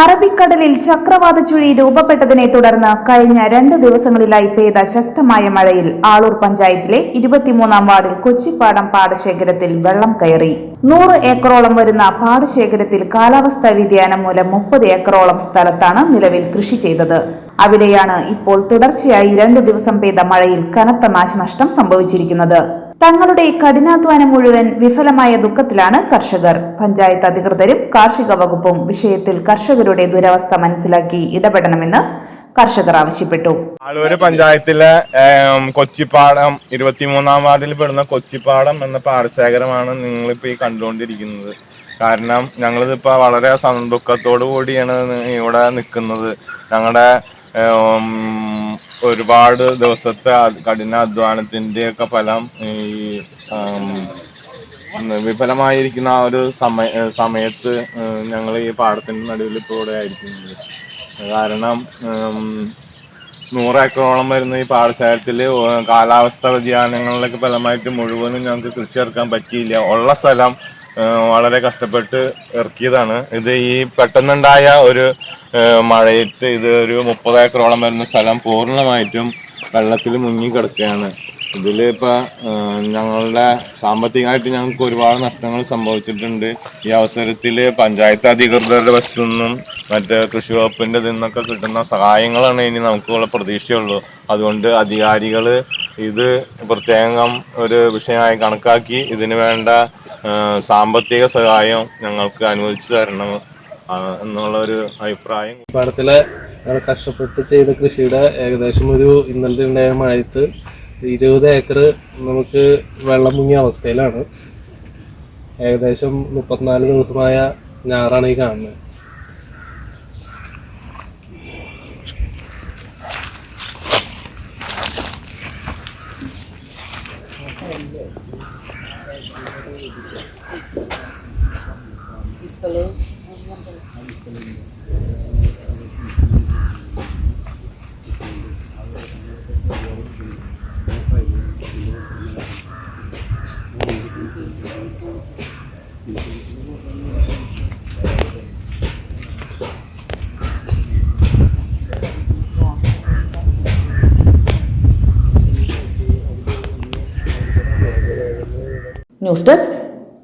അറബിക്കടലിൽ ചക്രവാത ചുഴി രൂപപ്പെട്ടതിനെ തുടർന്ന് കഴിഞ്ഞ രണ്ടു ദിവസങ്ങളിലായി പെയ്ത ശക്തമായ മഴയിൽ ആളൂർ പഞ്ചായത്തിലെ ഇരുപത്തിമൂന്നാം വാർഡിൽ കൊച്ചിപ്പാടം പാടശേഖരത്തിൽ വെള്ളം കയറി. നൂറ് ഏക്കറോളം വരുന്ന പാടശേഖരത്തിൽ കാലാവസ്ഥാ വ്യതിയാനം മൂലം മുപ്പത് ഏക്കറോളം സ്ഥലത്താണ് നിലവിൽ കൃഷി ചെയ്തത്. അവിടെയാണ് ഇപ്പോൾ തുടർച്ചയായി രണ്ടു ദിവസം പെയ്ത മഴയിൽ കനത്ത നാശനഷ്ടം സംഭവിച്ചിരിക്കുന്നത്. തങ്ങളുടെ കഠിനാധ്വാനം മുഴുവൻ വിഫലമായ ദുഃഖത്തിലാണ് കർഷകർ. പഞ്ചായത്ത് അധികൃതരും കാർഷിക വകുപ്പും വിഷയത്തിൽ കർഷകരുടെ ദുരവസ്ഥ മനസ്സിലാക്കി ഇടപെടണമെന്ന് കർഷകർ ആവശ്യപ്പെട്ടു. ആളൂര് പഞ്ചായത്തിലെ കൊച്ചിപ്പാടം ഇരുപത്തിമൂന്നാം വാർഡിൽ പെടുന്ന കൊച്ചിപ്പാടം എന്ന പാടശേഖരമാണ് നിങ്ങളിപ്പോ ഈ കണ്ടുകൊണ്ടിരിക്കുന്നത്. കാരണം ഞങ്ങളിതിപ്പോ വളരെ സന്ദുഃഖത്തോടു കൂടിയാണ് ഇവിടെ നിൽക്കുന്നത്. ഞങ്ങളുടെ ഒരുപാട് ദിവസത്തെ കഠിനാധ്വാനത്തിന്റെ ഒക്കെ ഫലം ഈ വിഫലമായിരിക്കുന്ന ആ ഒരു സമയ സമയത്ത് ഞങ്ങൾ ഈ പാടത്തിന്റെ നടുവിൽ ഇവിടെ ആയിരിക്കുന്നത്. കാരണം നൂറ് ഏക്കറോളം വരുന്ന ഈ പാടശാലത്തിൽ കാലാവസ്ഥ വ്യതിയാനങ്ങളിലൊക്കെ ഫലമായിട്ട് മുഴുവനും ഞങ്ങൾക്ക് കൃഷി ഇറക്കാൻ പറ്റിയില്ല. ഉള്ള സ്ഥലം വളരെ കഷ്ടപ്പെട്ട് ഇറക്കിയതാണ്. ഇത് ഈ പെട്ടെന്നുണ്ടായ ഒരു മഴയിട്ട് ഇത് ഒരു മുപ്പത് ഏക്കറോളം വരുന്ന സ്ഥലം പൂർണമായിട്ടും വെള്ളത്തിൽ മുങ്ങി കിടക്കുകയാണ്. ഇതിലിപ്പോൾ ഞങ്ങളുടെ സാമ്പത്തികമായിട്ട് ഞങ്ങൾക്ക് ഒരുപാട് നഷ്ടങ്ങൾ സംഭവിച്ചിട്ടുണ്ട്. ഈ അവസരത്തിൽ പഞ്ചായത്ത് അധികൃതരുടെ വശത്തു നിന്നും മറ്റ് കൃഷി വകുപ്പിന്റെ നിന്നൊക്കെ കിട്ടുന്ന സഹായങ്ങളാണ് ഇനി നമുക്കുള്ള പ്രതീക്ഷയുള്ളൂ. അതുകൊണ്ട് അധികാരികൾ ഇത് പ്രത്യേകം ഒരു വിഷയമായി കണക്കാക്കി ഇതിന് വേണ്ട സാമ്പത്തിക സഹായം ഞങ്ങൾക്ക് അനുവദിച്ചു തരണം എന്നുള്ള ഒരു അഭിപ്രായം. പാടത്തിലെ കഷ്ടപ്പെട്ട് ചെയ്ത കൃഷിയുടെ ഏകദേശം ഒരു ഇന്നലത്തെ ഉണ്ടായ മഴയത്ത് ഇരുപത് ഏക്കർ നമുക്ക് വെള്ളം മുങ്ങിയ അവസ്ഥയിലാണ്. ഏകദേശം മുപ്പത്തിനാല് ദിവസമായ ഞാറാണ് ഈ കാണുന്നത്. News desk